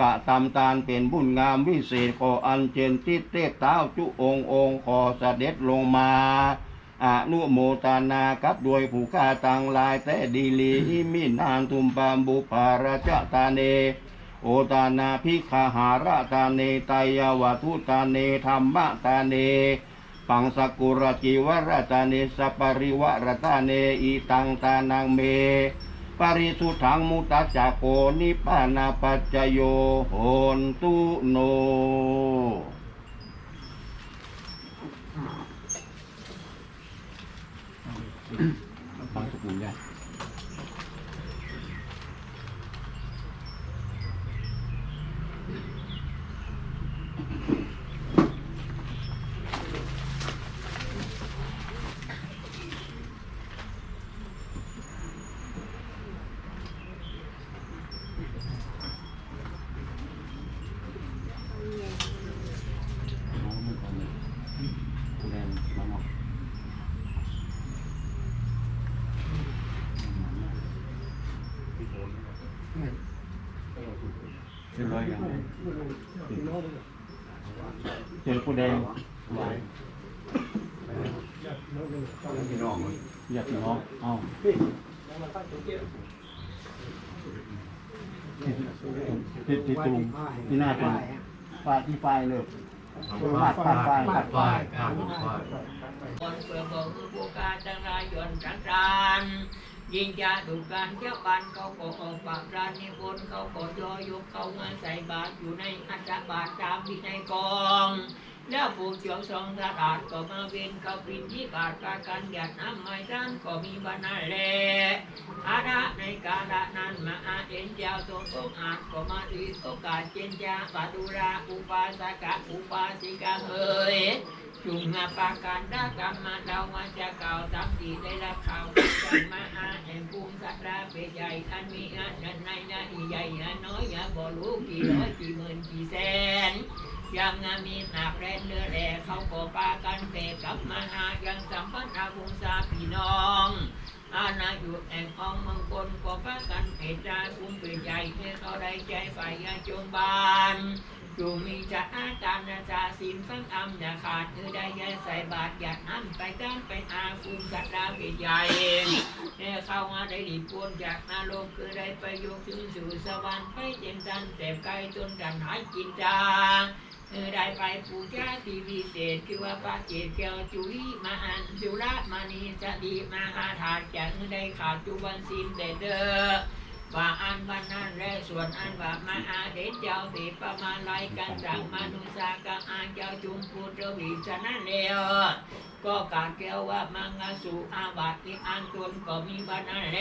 กะตำตาลเป็นบุญงามวิเศษขออันเจนติเตกเต้าจุองค์องค์ขอเสด็จลงมาอนุโมทนากับด้วยผู้ฆ่าตังลายแต่ดีลีอิมินานตุมปามบุภาราชตาเน โอตานาพิคาหาราตาเนไตยาวัตุตาเนธรรมตาเน ปังสกุรจิวรตาเนสปริวรตาเนอีตังตานังเม ปริสุทธังมุตตะจักโกนิพพานาปัจจโยโหนตุโน ฟังสกุลได้ เรียบร้อยยังเจอผู้แดงอยากน้องเอาติดติดตุงที่หน้าตุงฟาดที่ไฟเลยฟาดฟาดฟาดฟาดฟาดคนเพื่อบอกผู้การจังรายนต์จันทราน ยิงจะถูกการเจ้าบันเขาก็ออกปากร้านนิพนธ์เขาก็ยอยกเขามาใส่บาตรอยู่ในอัฐบาตรตามที่ในกองแล้วผู้เจียวสองตลาดก็มาเวียนเขาปินที่บาทปากันหยัดน้ำไม่ด้านก็มีบรรณาแลอาดาในกาลนั้นมาอาเอ็นเจ้าตรงองอาจก็มาอีกโอกาสเจนจาปาดุราอุปาสกะอุปาสิกาเอ่ย จุงมาปาการดากรรมมาเรามาจะเก่าตามที่ได้รับข่าวจากมาอาแห่งภูมิสัตราเป็นใหญ่อันมีอันนั้นในนะอีใหญ่อันน้อยอย่าบ่รู้กี่ร้อยกี่หมื่นกี่แสนยังงามีหนักแรงเนื้อแหล่เขาก็ปากันเตะกับมาหายังสัมพันธ์อาภูมิสาพี่น้องอาณาอยู่แห่งของมังกรก็ปากันเอตราคุ้มเปใหญ่เพื่อเขาได้ใจฝ่ายยาจงบาน จงมีจะอาจารย์นาจาสิมฟังอำอย่าขาดเธอได้ยใส่บาทอย่าอ้ำไปก้านไปอาภูมิสัตว์ดาเป็นใหญ่แน่เข้ามาได้ดีปวนจากนาโลกคือได้ประโยชน์ถึงสู่สวรรค์ไปเจนจันแต่ไกลจนกันหายกินจาเธอได้ไปปูชาที่วิเศษคือว่าพระเจดแก้วจุลีมาอันจุระมานีสดีมาหาถาดจะได้ขาดจุบันสินแต่เด้อ ว่าอันวันนั้นแรส่วนอันว่ามาอาเดชเจ้าติประมาณไรกันจากมนุษย์กัอาเจ้าจุมพูดวิฉะนั้นเดียวก็กาเกี่ยวว่ามังงสุอาบัติอันตนก็มีบันนั้นเล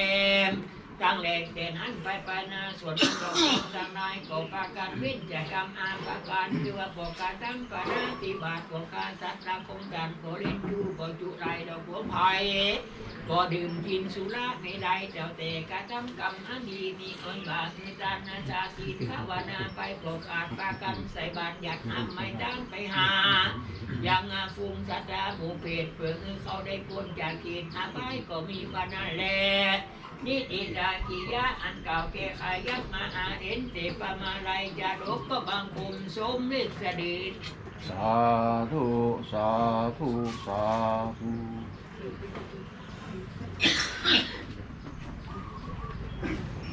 ตั้งแหลกแต่นั้นไปไปนาส่วนนั้นก็ทางนายก็ปาการวิจกรรมอาปาการคือว่าบอกการตั้งปานาติบาตของการสัตว์ราคงจันก็เล่นยู่ก็จุไรดอกหัวไผ่ก็ดื่มกินสุราไม่ได้เจ้าแต่กระทำกรรมอันดีมีคนบาปมีตานาจาศีลภาวนาไปโปรดอาปากันใส่บาตรหยัดน้ำไม่ตั้งไปหายังอาฟุงสัตราหมูเป็ดเพื่อเขาได้พ้นจากขีดอาบายก็มีบานาแล นิติรากิยะอันเก่าเกขายักมาอาเห็นเตปมาไรจารกก็บางคุมสมฤทธิ์สดิษสาธุสาธุสาธุ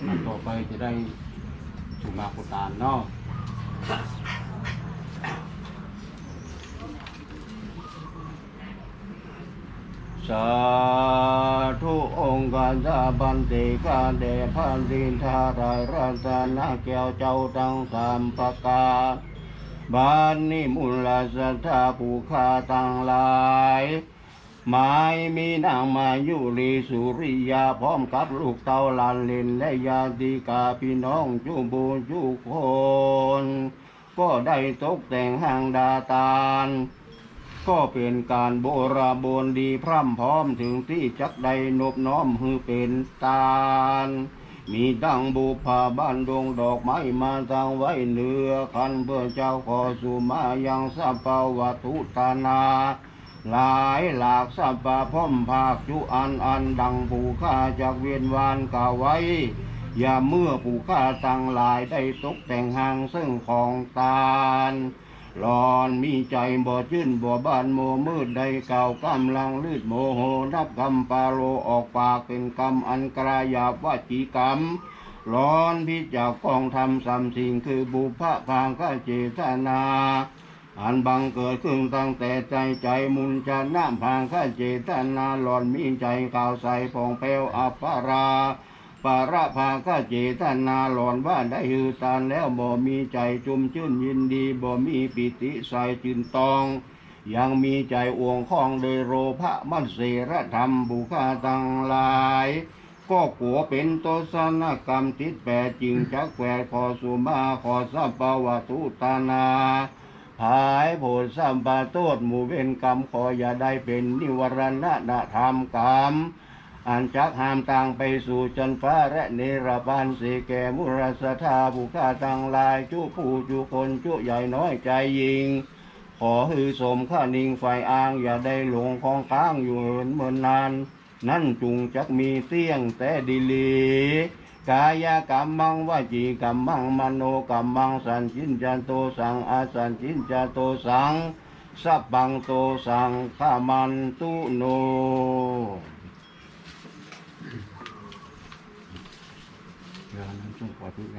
มันต่อไปจะได้สุมาคุตานเนาะสา ธุองค์การจาบันติกาเดพันดินทารายรัตนาแก้วเจ้าตั้งสามประการบานนิมุลสัทธาผู้ฆาต่างหลายหมายมีนางมายุรีสุริยาพร้อมกับลูกเต้าลานล่นและญาติกาพี่น้องจุบูจุคน ก็ได้ตกแต่งห้างดาตาน ก็เป็นการโบราโบนดีพร่ำพร้อมถึงที่จักใดนบน้อมฮือเป็นตาลมีดังบุพาบ้านดวงดอกไม้มาทางไว้เหนือคันเพื่อเจ้าขอสู่มายังสัพพวัตุตานา หลายหลากสัพพะพ่อมภาคจุอันอันดังผูข้าจากเวียนวานกาไว้ อย่าเมื่อผู้ฆ่าตั้งหลายได้ตกแต่งหางซึ่งของตาล หลอนมีใจบ่ชื่นบ่บานโมมืดใดเก่ากำลังลืดโมโหนับกำปาโลออกปากเป็นกรรมอันกรายาบวจีกรรมร้อนพิจากกองทำสามสิ่งคือบุพพางกเจตนา อันบังเกิดขึ้นตั้งแต่ใจใจมุนจะน้ำพางข้าเจตนาหลอนมีใจข่าวใสผ่องแผ้วอัปปารา ปาระพางข้าเจตนาหลอนว่าได้ฮือตานแล้วบ่มีใจจุมชื่นยินดีบ่มีปิติใสจืนตอง ยังมีใจอ่วงข้องโดยโรภะมันเสระธรรมบุคาตังลาย ก็กัวเป็นโตสนกรรมติดแปดจึงจักแปดขอสุมาขอสัพปวตุตานาภายโพธิสัมปาโตดหมู่เวนกรรมขออย่าได้เป็นนิวรณะธรรมกรรม อันจักห้ามต่างไปสู่จันฟ้าและเนรบานสีแก่มุรสธาบุคาตังลายจุผู้จุคนจุใหญ่น้อยใจยิง ขอฮือสมข้านิ่งไฟอ้างอย่าได้หลงคองค้างอยู่เหินเมินนาน นั่นจุงจักมีเตี้ยงแต่ดีหลีกายกรรมังวจีกรรมังมโนกรรมังสันจินจันโตสังอาสันจินจันโตสังสัพพังโตสังขามันตุโน เดี๋ยวนั้นช่วงปล่อยพึ่งไง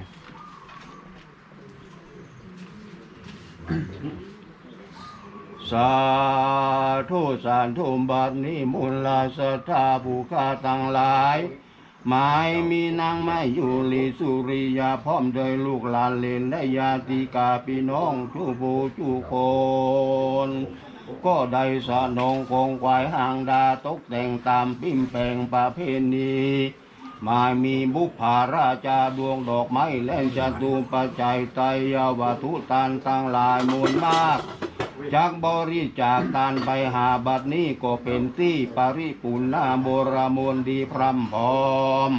สาธุสาธุบัดนี้มูลาสธาผู้ฆ่าตั้งหลาย หมายมีนางไม่อยู่ลีสุริยาพร้อมโดยลูกหลานเลนและญาติกาพี่น้องจูบูจูคน ก็ได้สนองคงควายหางดาตกแต่งตามปิ้มแปลงประเพณี มามีบุพาราชาดวงดอกไม้เล่นจตุปัจจัยไตรยวัตถุตานตั้งหลายมูลมากจากบริจาคทานไปหาบัดนี้ก็เป็นที่ปริปุณนาโบรามูลดีพรำพร้อม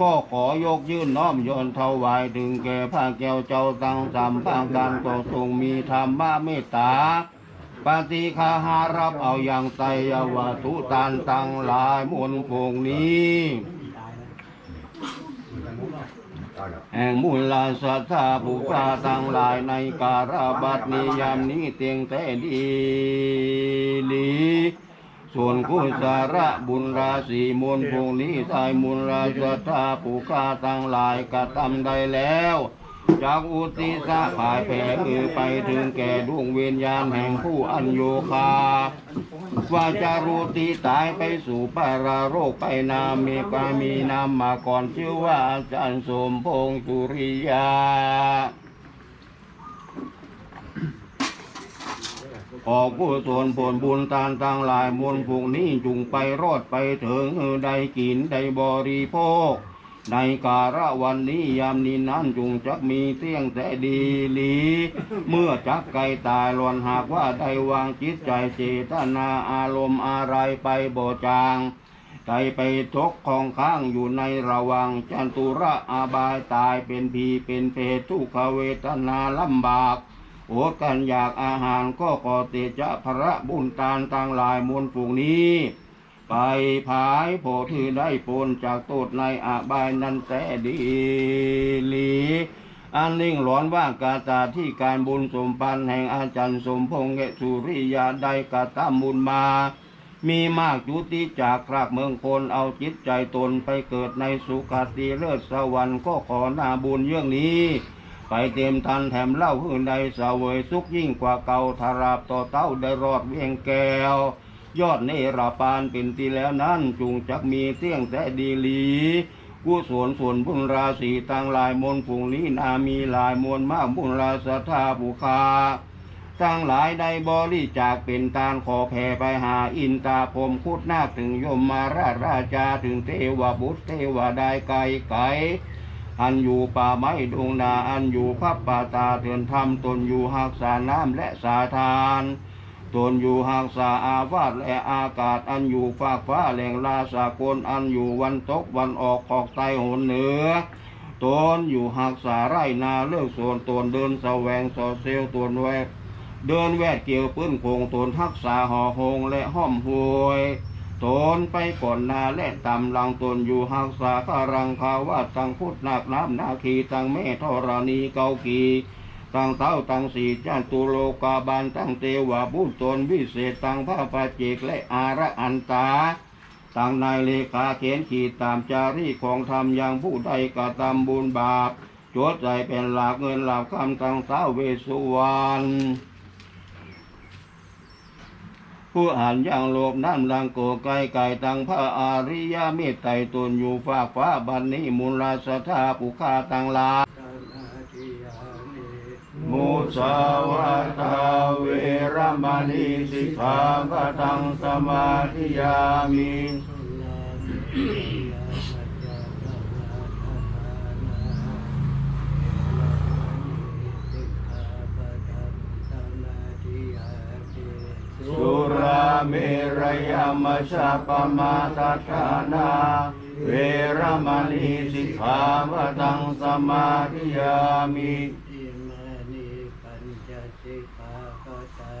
ก็ขอยกยื่นน้อมยนถวายถึงแก่พระแก้วเจ้าตั้งสามปางการก็ทรงมีธรรมะเมตตาปฏิคาหารับเอาอย่างไตยวัตถุตานตั้งหลายมวลพวงนี้ แห่งมูลาสัทธาปุกล้าตั้งหลายในการบัดนิยามนี้เตียงแต่ดีลีส่วนกุศลบุญราศีมูลพวงนี้ทายมูลราสัทธาปุกาตั้งหลายกระทำได้แล้ว จากอุติสะผ่ายแผ่มือไปถึงแก่ดวงเวียญญาณแห่งผู้อันโยคาว่าจารุติตายไปสู่ปาราโรคไปนามีกามีนามมาก่อนชื่อว่าอาจารย์สมพงษ์สุริยาออกผู้ส่วนผลบุญตานต่างหลายมวลพวกนี้จุงไปรอดไปถึงได้กินได้บริโภค ในการะวันนี้ยามนี้นั้นจุงจักมีเตี้ยงแต่ดีหลี เมื่อจักไก่ตายหลอนหากว่าได้วางจิตใจเจตนาอารมณ์อะไรไปบ่จางใจไปทกของข้างอยู่ในระวัง จันตุระอาบายตายเป็นผีเป็นเพทุกขเวทนาลำบากโอกันอยากอาหารก็ขอเตจะพระบุญตานต่างหลายมวลฝูงนี้ ไปผายโพธิได้ปนจากโตดในอาบายนั้นแต่ดีหลีอันนิ่งหลอนว่ากาตาที่การบุญสมปันแห่งอาจารย์สมพงษ์เสุริยาได้กาตามบุญมา มีมากจุติจากครากเมืองคนเอาจิตใจตนไปเกิดในสุคติเลิศสวรรค์ก็ขอหน้าบุญเรื่องนี้ ไปเต็มทันแถมเล่าหื่นใดเสวยสุขยิ่งกว่าเก่าทาราบต่อเต้าได้รอดเวียงแก้ว ยอดเนราปานเป็นที่แล้วนั้นจุงจักมีเตี้ยงแต่ดีลีกุศลส่วนบุญราศีต่างหลายมนต์ฝูงนี้นามีหลายมวลมากบุญราสธาบุคาทั้งหลายได้บริจาคเป็นตานขอแผ่ไปหาอินตาพรมคุดนาคถึงยมมาราชราชาถึงเทวบุตรเทวดายไกลไกลอันอยู่ป่าไม้ดงนาอันอยู่พับป่าตาเถือนธรรมตนอยู่หักษาน้ำและสาทาน ตนอยู่หักษาอาวาสและอากาศอันอยู่ฟากฟ้าแหล่งลาสากลอันอยู่วันตกวันออกออกไตหนเหนือตนอยู่หักษาไรนาเลิกส่วนตนเดินแสวงสอเซลตนแวดเดินแวดเกี่ยวปื้นคงตนทักษาห่อหงและห้อมหวยตนไปก่อนนาและตำลังตนอยู่หักษาคารังคาวาตังพุทธนาคน้ำนาคีตังแม่ธรณีเกากี ตังเต้าตังสีจันตุโลกาบาลตังเทวาบุตตนวิเศษตังพระปาเจกและอาระอันตาตังนายเลขาเขียนขีดตามจารีของธรรมอย่างผู้ใดกระทำบุญบาปจดใจเป็นหลักเงินหลักคำตังสาวเวสุวรรณผู้อ่านอย่างโลกน้ำลังโกไกไก่ตังพระอาริยเมตไตรตนอยู่ฝากฟ้าบันนี้มูลาสถาปุคาตังลา มุสาวาตาเวรมณีสิกขาปะทังสมาธิยามิสุราเมรยมชาปมาทัฏานาเวรมณีสิกขาปะทังสมาธิยามิ อิมานิปัญจสิกขาปตา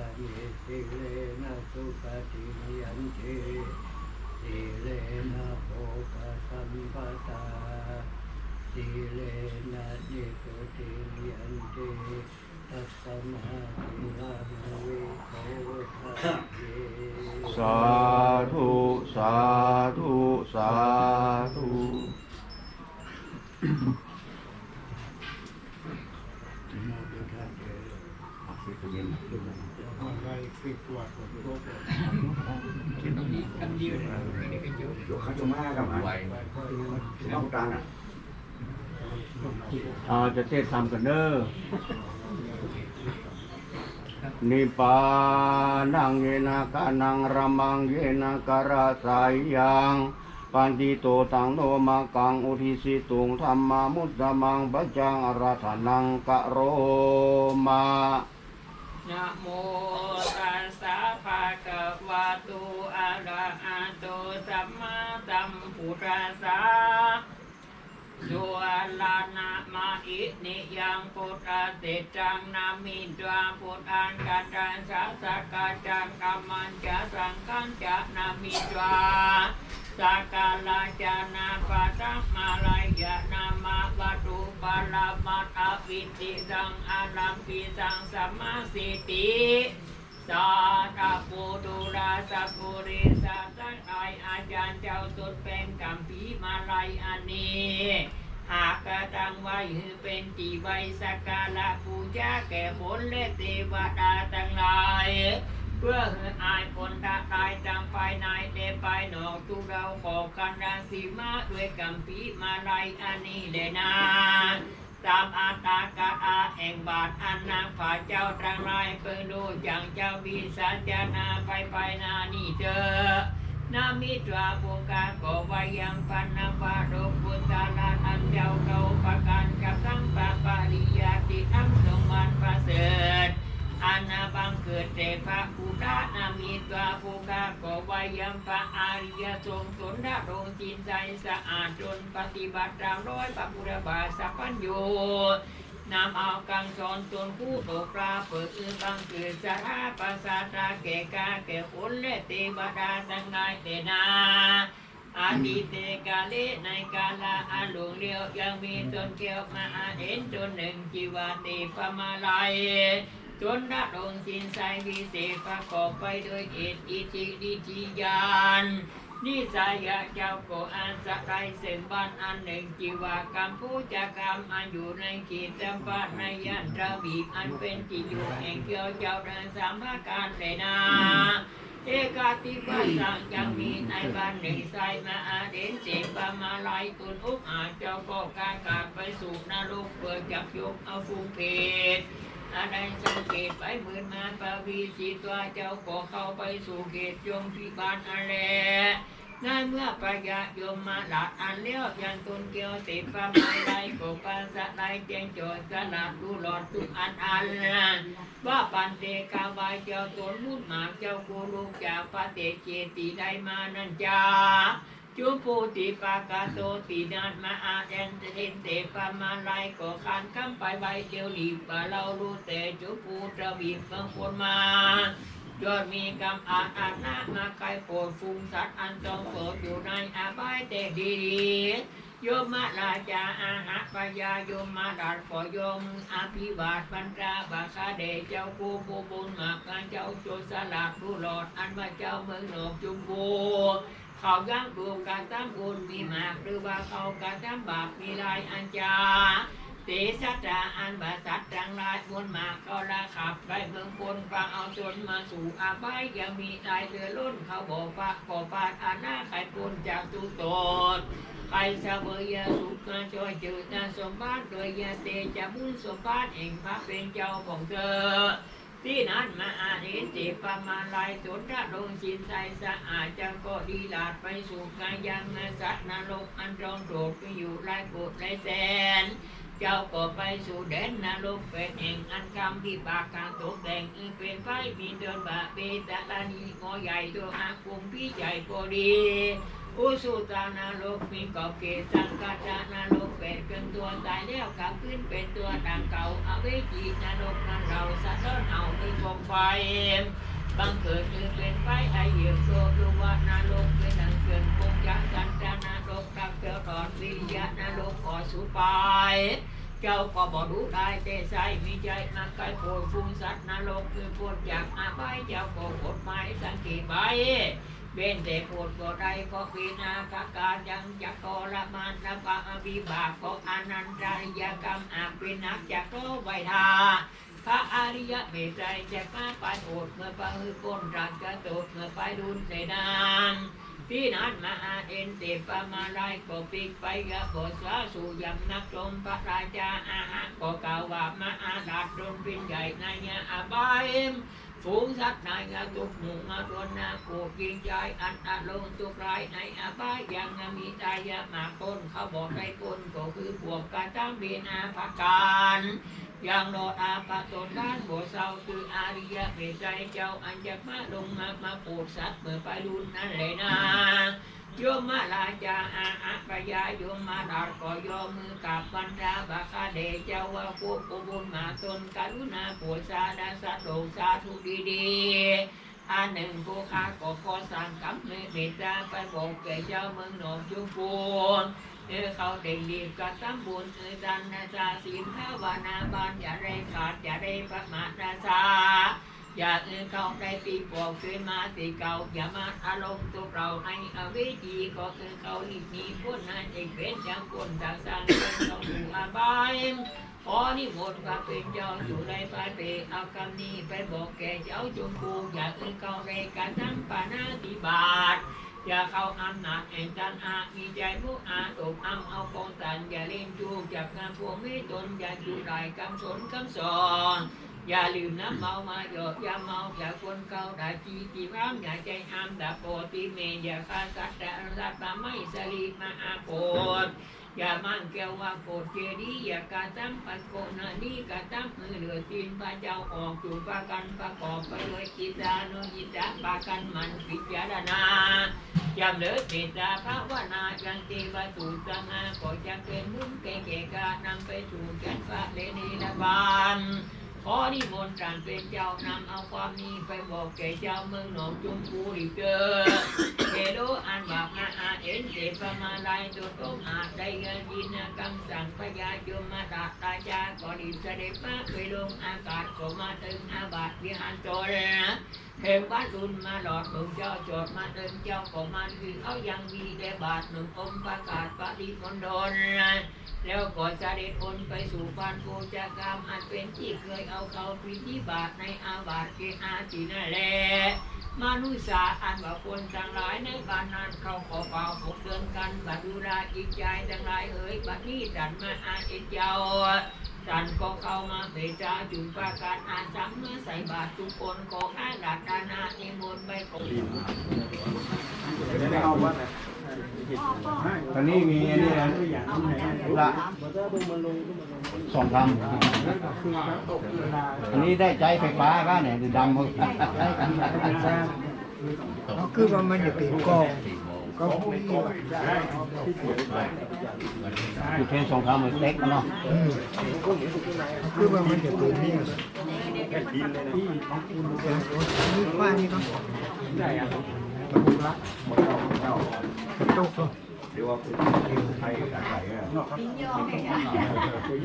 นิสิเลนะสุปฏิ อาจะเทศทำกันเด้อนิปานังเยนากานังรามังเยนาการาสายยังปันติโตตังโนมากังอุทิสิตุงธรรมามุตตะมังปัจจังอราธนังกะโรมา นะโมตัสสะภะคะวะโตอะระหะโตสัมมาสัมพุทธัสสะสุลานะมาอินิยังพุทธเตจังนามิตวาพุทธังกัจจังสัสกัจจังกัมมันจะสังฆังจะนามิตวาสักกาลาจานาปัตตมาลายะนามาวัตุ ปาลามัตอวิติสังอาลัมปิสังสัมมาสิติสาธาปูตุราสัพปุริสัสังไออาจารย์เจ้าสุดเป็นกัมพีมาลายอันนี้หากกระตังไว้หือเป็นจีไวสักการะปูจาแก่ผลและเทวดาทั้งหลาย เพื่อหืออายผลตาตายจังภายในเดภายนอกทุเราขอกันรังสีมาด้วยกัมพีมาลายอันนี้เดนาตามอาตากาอาแห่งบาทอันนางผาเจ้าตรังไรเปิดดูจังเจ้าบีสัจจานาไปไปนานี่เจอนามิตราภูกาโกวายังปันนาวาโรพุตาลาอันเจ้าเก่าประกันกับทั้งปะปาริยาติทั้งสงมันประเสริฐ อานาบังเกิดเตพระอุดานามิตาภูกาโกวายังปะอาริยทรงสนดาโรงจินใจสะอาดจนปฏิบัติตามร้อยพระบุรบาสัพพัญโยนำเอากังสอนตนผู้ตกปลาเปิดอือบังเกิดสาราปัสสาตาแก่กาแก่คนและเทวดาทั้งหลายเตนาอาทิเตกาเลในกาลาอาลวงเลียวยังมีตนเกี่ยวมาอาเห็นจนหนึ่งจีวาติปมาลัย จนระดงสินใสวิเศษประกอบไปด้วยเอตอิจิดิจิยานนิสายะเจ้าโกอันสะไรเสมบ้านอันหนึ่งจีวากรรมผู้จักรรมอันอยู่ในขีดจำปาในยันตระบีอันเป็นจิอยู่แห่งเกี่ยวเจ้าเดินสามประการเลยนาเอกาติปัสสังยังมีในบ้านหนึ่งใสมาอาเดนเจ็บปามาลายตุนอุกอาจเจ้าก็การกาดไปสู่นรกเปิดจับยกเอาฟูงเพศ อะไรสังเกตไปเหมือนมาปาวีจิตตัวเจ้าก็เข้าไปสู่เขตยมพิบาลอะไรในเมื่อประยะยมมาหลัดอันเลี้ยวยันตุนเกียวติดปามาลายก็ปาสะลายเตียงโจทย์สลัดดูหลอดทุกอันอันว่าปันเตกาวายเจ้าตนมุดหมากเจ้ากูลูกจากปะเตเจติได้มานันจา จุปูติปากาโตตินันมาอาแดนเทนเตปามาลายก็ขานคำไปไวเดียวหลีบว่าเรารู้แต่จุปูตระบีบางคนมายอดมีกรรมอาอาณามาไกลโปรดฟุ้งสัตว์อันต้องโสดอยู่ในอาบายแต่ดีดีโยมมาราชาอาหะปยาโยมมาดัดปโยมอภิบาทบรรดาบาคาเดเจ้ากูปูบุญมากการเจ้าโจรสลัดผู้หลอดอันว่าเจ้าเมืองหนอกจุมพู เขาย่างดูการตั้งบุญมีมากหรือว่าเขาการตั้งบาปมีลายอันจาเตสัตราอันบาสัตจังลายบนมาก็ราขับไปเมืองคนฟังเอาจนมาสู่อาบายยังมีตายเรือล้นเขาบอกว่าก่อปาดอาณาไข่ปนจากตุตดไปสะเบยาสุขจอยเจอนาสมบัติโดยยาเตจะบุญสมบัติเองพระเป็นเจ้าของเธอ ที่นั้นมาอาเห็นเจ็บประมาณลายสนระดงชินใสสะอาดจังก็ดีลาดไปสู่กายังนสัตว์นรกอันรองโดดไปอยู่ไรโกดไรแสน เจ้าก็ไปสู่แดนนรกเป็นแห่งอันคำที่ปากการตกแต่งอีเป็นไฟมีเดินบาเบตะลานีงอใหญ่ตัวอาคุมพี่ใหญ่พอดี อุสุตานรกมีกอบเกศสังกาจานรกเป็นเกินตัวตายแล้วกลับขึ้นเป็นตัวดังเก่าเอาไว้จีนรกนั้นเราสะต้อนเอาไปกองไฟบังเกิดคือเป็นไฟไอเหยียบตัวดูว่านรกเป็นดังเกินคงจะสันจานรกตักเจ้าตอนวิริยะนรกขอสุดไปเจ้าก็บอกรู้ได้แต่ใส่มีใจนักไก่โผล่ฟุ้งสัตว์นรกคือปวดจากอาบายเจ้าก็กฎหมายสังเกตไว้ เว้นแต่ปวดก็ได้ก็ปีนาคการยังจะกรมานระบาวิบากก็อนันตริยกรรมอาเป็นนักจะโตไวทาพระอริยะเมตไตรจะมาไปโอดเมื่อไปหือก้นรักจะโตดเมื่อไปดุนในนางที่นั้นมาอาเอ็นเตปมาลายก็ปิกไปกะโกสาสู่ยำนักลมพระราชาอาหารก็กล่าวว่ามาอาดาดดนปินใหญ่ในยาอาบาย ฝูงสัตว์ในยาตุกหมู่มาตุนนาโกยิงใจอันอาลงตุกไรในอาบายยังมีตายามาต้นเขาบอกได้นก็คือบวกการตั้งเบีนาภาการยังโนดอาปะตนด้านบัวเศร้าคืออาริยะเมตใจเจ้าอันจะมาลงมามาปวดสัตว์เมื่อไปรุนนั่นเลยนา โยมาลาจาอาอะปยาโยมาดาดก็โยมือกับบรรดาบาคาเดเจาว่าพวกบุญมาตนกรุณาปวดสาดาสัตโลกสาธุดีดีอันหนึ่งผู้ค้าก็ขอสั่งกับเมตตาไปบอกแก่เจ้าเมืองหนองจุมพูนเออเขาเด็กดีกระทำบุญเออดันนาจาศีลภาวนาบานอย่าได้ขาดอย่าได้ประมาทนาจา อย่าเออเขาได้ตีปอกขึ้นมาตีเก่าอย่ามาอารมณ์ตัวเราในอเวจีก็คือเขาหลีกนีพ้นนั้นเองเป็นจังคนจากสร้างเป็นต้องอยู่อาบายขอนิมนต์ข้าเป็นเจ้าอยู่ในปาเตเอาคำนี้ไปบอกแก่เจ้าจงภูอย่าเออเขาได้กระทำปานาติบาตอย่าเข้าอำนาจแห่งตันอามีใจมุอาตกอำเอาฟองตันอย่าเล่นจูกจากงานพวงไม่ตนอย่าจูไรคำสนคำสอน อย่าลืมน้ำเมามาหยอกอย่าเมาอย่าคนเก่าด่าจีจีร้ามอย่าใจอามด่าโปรตีเมอย่าฆ่าสัตว์แต่สัตว์มาไม่สลีมาอาโปดอย่ามั่นแก้วว่าโกรธเจดีอย่ากาตั้มปันโกนานี่กาตั้มมือเหลือตีนพระเจ้าออกจูปากันประกอบไปด้วยกิจานุยิตาปากันมันพิจารณาจำเลิศเมตตาภาวนายังเทวสูตรมาก็จะเป็นมุ่งแก่แก่กานำไปสู่แก่นฟ้าเลนีละบาน ขอนิมนต์ท่านเป็นเจ้านำเอาความนี้ไปบอกแก่เจ้าเมืองหนองจุมพูอีกเด้อเทโดอันบากนาอาเอ็นเตปมาลายตัวต้มอาจได้เงินยินกำสั่งพญาโยมมาดาตาจากอดีเสด็จมาไปลงอากาศก็มาถึงอาบาทวิหารโจรเทวบ้านรุนมาหลอดหนุ่มเจ้าโจดมาเดินเจ้าของมันคือเอายังมีแด่บาทหนุ่มอมประกาศปฏิมณฑลแล้วก็จะเด็ดอนไปสู่พันโกจากรรมอันเป็นที่เคยเอาเขาพิธีบาทในอาบาทเกอาจีนั่นแหละมนุษาอันว่าคนทั้งหลายในบานนั้นเขาขอเป่าผมเดินกันบัดดูราอีกใจทั้งหลายเอ๋ยบัดนี้ดันมาอาเอ็ดเจ้าท่านก็เข้ามาเบจาจุงปาการอาสังเมื่อใส่บาตรทุกคนขออาราธนานิมนไปกง ตอนนี้มีอันนี้นะละสองคำอันนี้ได้ใจไฟฟ้าก็เนี่ยดำหมดคือว่ามันจะเป็นกองก็ไม่ก็ได้คือเทนสองครามมันเล็กเนาะคือว่ามันจะเป็นนี่นี่กว้านี่เนาะ มันบุกละกระตุกเนาะเดี๋ยวว่าไทยอะไรอะ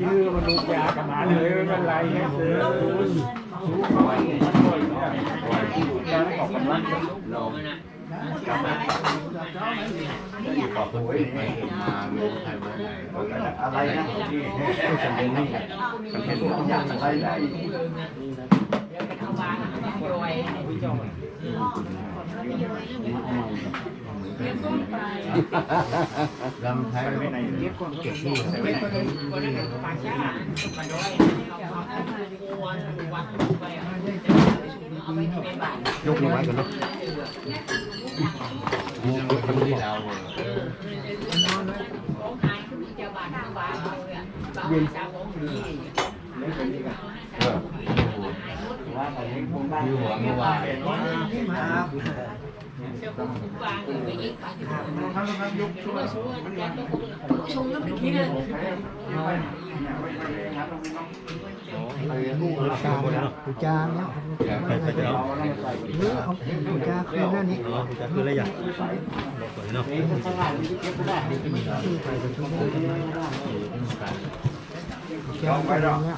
ยื้อมันลุกยากันมาเลยไม่เป็นไรเนี่ยคือลงนะอะไรนะนี่ฉันเป็นนี่ฉันเป็นตัวอย่างอะไรได้เดี๋ยวเข้าบ้านรวยลำไทยไม่ในเก็บคนเก็บที่ไม่คนคนนั้นป่าช้าป่าด้อยเอาวันวัดไปอะเอาไปที่บ้านยกมือไว้เนาะของหายคือจะบาดบาดเอาเลย ชาของดีว่าไปเห็นผมบ้าน อยู่หัวเมื่อวานครับเจ้าขออยู่ไปอีกป่าช่วยช่วยยันก็คงชงแล้วไปกินเลยปูจานเนี่ยหรือเอาปูจาคืนนั่นนี่จะคืออะไรอย่างสวยเนาะ เองข้างล่างนี่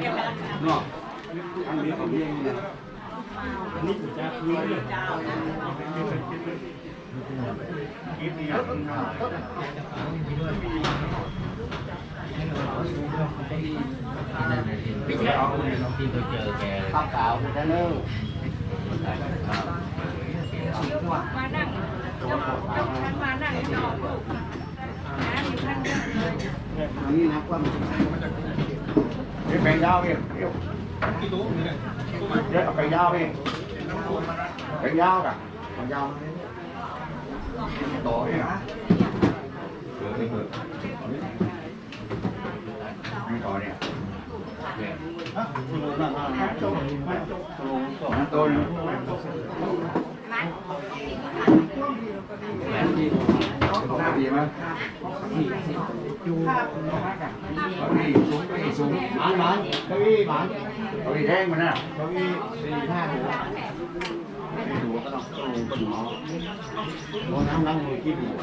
เก็บ ไม่ได้ ที่ไปกับชุดนั้นแก้วไปเนี่ย มือเพ่มือเพ่ มันให้ดินเล็กเล็กนี่นะเนาะอันนี้ก็มีเองนะ นี่จะคืออะไร ไม่ใช่ ที่เคยเจอแก ข้าวขาวไปซะเนิ่ง มานั่งยกยกฉันมานั่งนอกลูกน้ำอยู่ข้างเดียวเลย อันนี้นะว่ามัน นี่แบ่งยาวเองเดี๋ยวเดี๋ยวเอาไปยาวเองแบ่งยาวกันแบ่งยาวต่อเองไม่ต่อเนี่ยนั่นตัวนึง หน้าดีไหมอยู่นี่สูงนี่สูงหมานหมานเก้าอี้หมานเอาอีแท่งมันน่ะเก้าอี้สี่ห้าหัวหัวก็ต้องลงต้นหมอโดนน้ำล้างมือกินหัว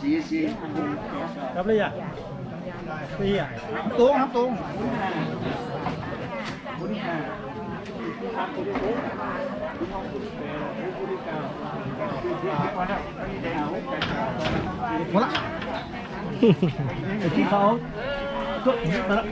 ชี้ชี้ครับเลยอะพี่อะตรงครับตรงหมดละที่เขาทุกมาละ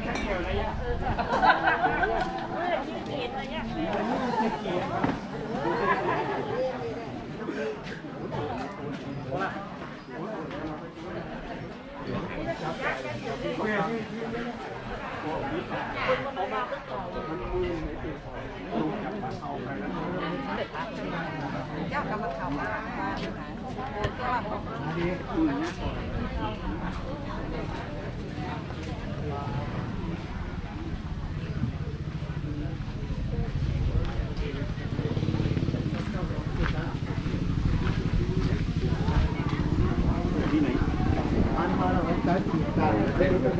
เจ้ากำลังเข้ามาม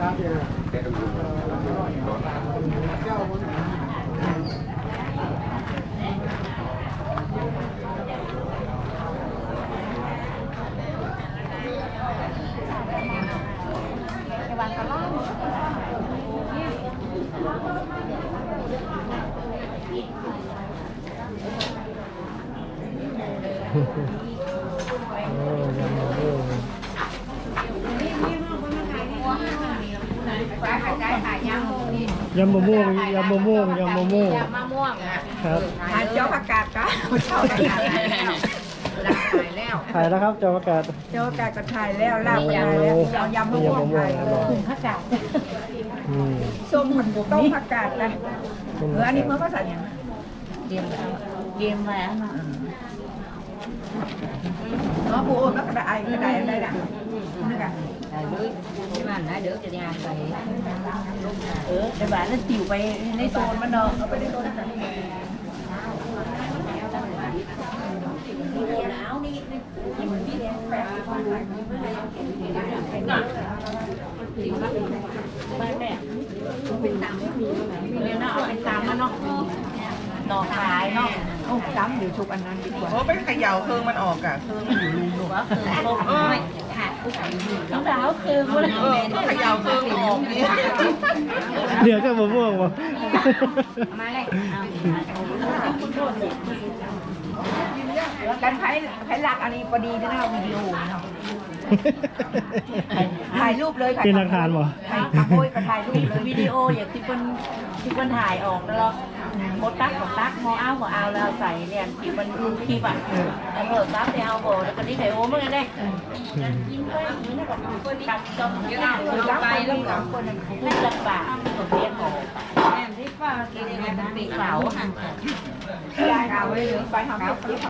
า ยขายยำม่วงนี่ยำมะม่วงยำมะม่วงยำมะม่วงยำมะม่วงอะครับทานเจ้าผักกาดก็เจ้าผักกาดหลักถ่ายแล้วถ่ายแล้วครับจอประกาศเจ้ากากระถ่ายแล้วลาบถ่ายแล้วเรายำมะม่วงถ่ายแล้วผักกาดอืมส้มต้มผักกาดนะเอออันนี้เมื่อภาษาอย่างเยี่ยมเยี่ยมแล้วเนาะเนาะผู้โอนมากระไดกระไดอะไรน่ะนี่กัน Rồi đứa cái mà nãy đứa cho nhà vậy ừ để bạn nó chịu ไปในโซนมันเนาะเอาไปได้ต้นกันเป็นตามเนี่ยเนาะเป็นตามมันเนาะดอกขายเนาะโอ้จำเดี๋ยวชุบอันนั้นดีกว่าโอ้ไปเขย่าเครื่องมันออกอะเครื่องมันอยู่รูหนูว่าคือโลกไม่ขาดน้อง สาวคือคนเออก็ขย่าเครื่องออกนี่เดี๋ยวก็มะม่วงวะมาเลยกันไผ่ไผ่หลักอันนี้พอดีนะวิดีโอเนาะถ่ายรูปเลยค่ะเป็นหลักฐานบ่ถ่ายโมยก็ถ่ายรูปเลยวิดีโออย่างที่คนที่คนถ่ายออกแล้ว โมตักของตักมอเอาของเอาแล้วใส่เนี่ยที่มันรูคีบอะแล้วเปิดซักไปเอาโบแล้วก็นี่ไข่โอ้เมื่อไงได้กินไปนี่นะกับคนตักจอมเยอะมากเลยไปแล้วกับคนพูดลำบากเรียนของแม่ที่ป้ากินยังไงเป็นปีเสาห่างได้เอาไว้เลยไปทำ